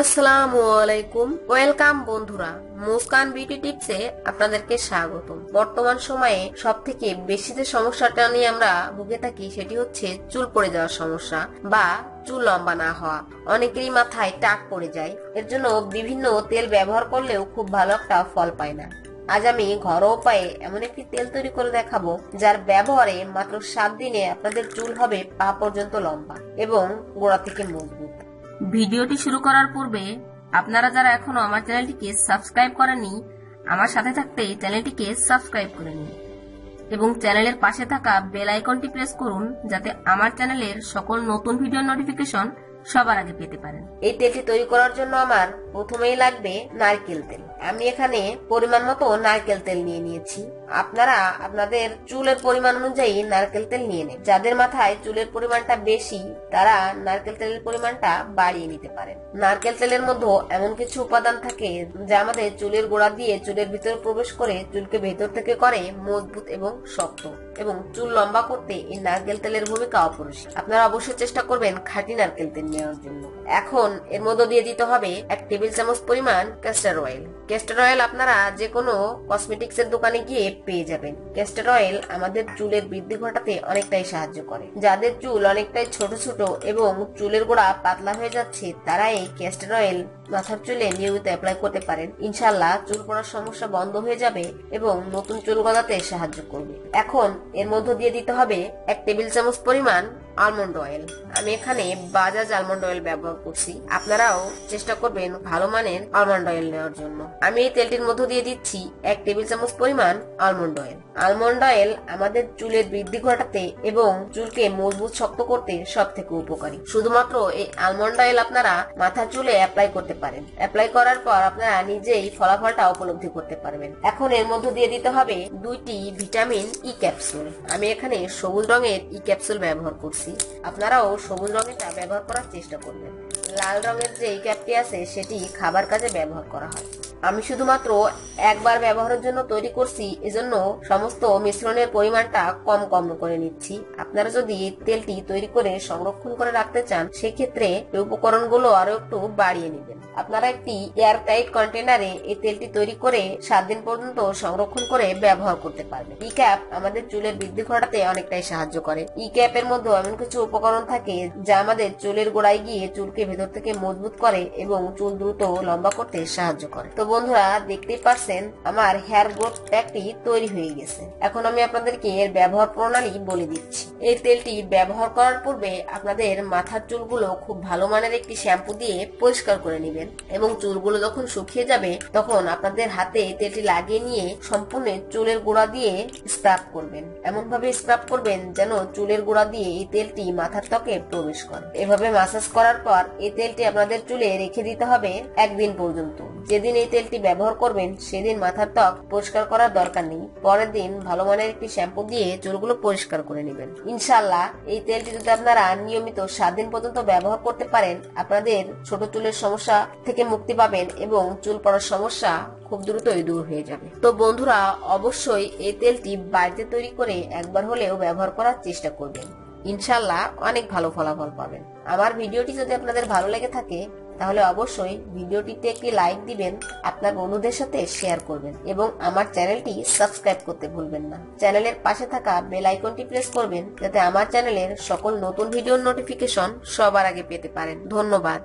আসসালামু আলাইকুম। ওয়েলকাম বন্ধুরা, মুস্কান বিউটি টিপসে আপনাদেরকে স্বাগত বর্তমান সময়ে সব বেশি যে সমস্যাটা নিয়ে আমরা ভুগে থাকি সেটি হচ্ছে চুল পড়ে যাওয়ার সমস্যা বা চুল লম্বা না হওয়া। অনেকেরই মাথায় টাক পড়ে যায়। এর জন্য বিভিন্ন তেল ব্যবহার করলেও খুব ভালো একটা ফল পায় না। আজ আমি ঘরোয়া উপায়ে এমন একটি তেল তৈরি করে দেখাবো, যার ব্যবহারে মাত্র সাত দিনে আপনাদের চুল হবে পা পর্যন্ত লম্বা এবং গোড়া থেকে মজবুত। ভিডিওটি শুরু করার পূর্বে আপনারা যারা এখনও আমার চ্যানেলটিকে সাবস্ক্রাইব করেননি, আমার সাথে থাকতে চ্যানেলটিকে সাবস্ক্রাইব করে নিন এবং চ্যানেলের পাশে থাকা বেল আইকনটি প্রেস করুন, যাতে আমার চ্যানেলের সকল নতুন ভিডিও নোটিফিকেশন সবার আগে পেতে পারেন। এই তেলটি তৈরি করার জন্য আমার প্রথমেই লাগবে নারকেল তেল। আমি এখানে পরিমাণ মতো নারকেল তেল নিয়ে নিয়েছি। আপনারা আপনাদের চুলের পরিমাণ অনুযায়ী নারকেল তেল নিয়ে নেন যাদের মাথায় চুলের পরিমাণটা বেশি, তারা নারকেল তেলের পরিমাণটা বাড়িয়ে নিতে পারেন। নারকেল তেলের মধ্যে এমন কিছু উপাদান থাকে যা আমাদের চুলের গোড়া দিয়ে চুলের ভিতরে প্রবেশ করে চুলকে ভেতর থেকে করে মজবুত এবং শক্ত এবং চুল লম্বা করতে এই নারকেল তেলের ভূমিকা অপরিসীম। আপনারা অবশ্যই চেষ্টা করবেন খাঁটি নারকেল তেল নেওয়ার জন্য। এখন এর মধ্যে দিয়ে দিতে হবে এক টেবিল চামচ পরিমাণ ক্যাস্টার অয়েল ক্যাস্টার অয়েল আপনারা যে কোনো কসমেটিক্স এর দোকানে গিয়ে পেয়ে যাবেন। ক্যাস্টার অয়েল আমাদের চুলের বৃদ্ধি ঘটাতে অনেকটাই সাহায্য করে। যাদের চুল অনেকটাই ছোট ছোট এবং চুলের গোড়া পাতলা হয়ে যাচ্ছে তারা এই ক্যাস্টার অয়েল মাথার চুলে নিয়মিত অ্যাপ্লাই করতে পারেন। ইনশাল্লাহ চুল পড়ার সমস্যা বন্ধ হয়ে যাবে এবং নতুন চুল গজাতে সাহায্য করবে। এখন এর মধ্যে দিয়ে দিতে হবে এক টেবিল চামচ পরিমাণ আলমন্ড অয়েল আমি এখানে বাজাজ আলমন্ড অয়েল ব্যবহার করছি। আপনারাও চেষ্টা করবেন ভালো মানের আলমন্ড অয়েল নেওয়ার জন্য। আমি এই তেলটির মধ্যে দিয়ে দিচ্ছি এক টেবিল চামচ পরিমাণ আলমন্ড অয়েল আলমন্ড অয়েল আমাদের চুলের বৃদ্ধি ঘটাতে এবং চুলকে মজবুত শক্ত করতে সব থেকে উপকারী। শুধুমাত্র এই আলমন্ড অয়েল আপনারা মাথার চুলে অ্যাপ্লাই করতে পারেন। অ্যাপ্লাই করার পর আপনারা নিজেই ফলাফলটা উপলব্ধি করতে পারবেন। এখন এর মধ্যে দিয়ে দিতে হবে দুইটি ভিটামিন ই ক্যাপসুল আমি এখানে সবুজ রঙের ই ক্যাপসুল ব্যবহার করছি। আপনারাও সবুজ রঙেরটা ব্যবহার করার চেষ্টা করবেন। লাল রঙের যে ক্যাপটি আছে, সেটি খাবার কাজে ব্যবহার করা হয়। আমি শুধুমাত্র একবার ব্যবহারের জন্য তৈরি করছি, এজন্য সমস্ত মিশ্রণের পরিমাণটা কম কম করে নিচ্ছি। আপনারা যদি তেলটি তৈরি করে সংরক্ষণ করে রাখতে চান, সেক্ষেত্রে উপকরণগুলো আরও একটু বাড়িয়ে নেবেন। আপনারা একটি এয়ার টাইট কন্টেনারে এই তেলটি তৈরি করে সাত দিন পর্যন্ত সংরক্ষণ করে ব্যবহার করতে পারবেন। ই ক্যাপ আমাদের চুলের বৃদ্ধি ঘটাতে অনেকটাই সাহায্য করে। ই ক্যাপের মধ্যে এমন কিছু উপকরণ থাকে যা আমাদের চুলের গোড়ায় গিয়ে চুলকে ভেতর থেকে মজবুত করে এবং চুল দ্রুত লম্বা করতে সাহায্য করে। তো বন্ধুরা দেখতে পারছেন, আমার হেয়ার গ্রোথ প্যাকটি তৈরি হয়ে গেছে। এখন আমি আপনাদেরকে এর ব্যবহার প্রণালী বলে দিচ্ছি। এই তেলটি ব্যবহার করার পূর্বে আপনাদের মাথার চুলগুলো খুব ভালো মানের একটি শ্যাম্পু দিয়ে পরিষ্কার করে নেবেন এবং চুলগুলো যখন শুকিয়ে যাবে, তখন আপনাদের হাতে তেলটি লাগিয়ে নিয়ে সম্পূর্ণ চুলের গোড়া দিয়ে স্ক্রাব করবেন। এমন ভাবে স্ক্রাব করবেন যেন চুলের গোড়া দিয়ে এই তেলটি মাথার ত্বকে প্রবেশ করে। এভাবে মাসাজ করার পর এই তেলটি আপনাদের চুলে রেখে দিতে হবে একদিন পর্যন্ত। যেদিন এই তেলটি ব্যবহার করবেন, সেদিন মাথার ত্বক পরিষ্কার করার দরকার নেই। পরের দিন ভালো মানের একটি শ্যাম্পু দিয়ে চুলগুলো পরিষ্কার করে নেবেন। ইনশাল্লাহ এই তেলটি যদি আপনারা নিয়মিত সাত দিন পর্যন্ত ব্যবহার করতে পারেন, আপনাদের ছোট চুলের সমস্যা থেকে মুক্তি পাবেন এবং চুল পড়ার সমস্যা খুব দ্রুতই দূর হয়ে যাবে। তো বন্ধুরা, অবশ্যই এই তেলটি বাড়িতে তৈরি করে একবার হলেও ব্যবহার করার চেষ্টা করবেন। ইনশাল্লাহ অনেক ভালো ফলাফল পাবেন। আমার ভিডিওটি যদি আপনাদের ভালো লেগে থাকে তাহলে অবশ্যই ভিডিওটিতে একটি লাইক দিবেন, আপনার বন্ধুদের সাথে শেয়ার করবেন এবং আমার চ্যানেলটি সাবস্ক্রাইব করতে ভুলবেন না। চ্যানেলের পাশে থাকা বেল আইকনটি প্রেস করবেন, যাতে আমার চ্যানেলের সকল নতুন ভিডিওর নোটিফিকেশন সবার আগে পেতে পারেন। ধন্যবাদ।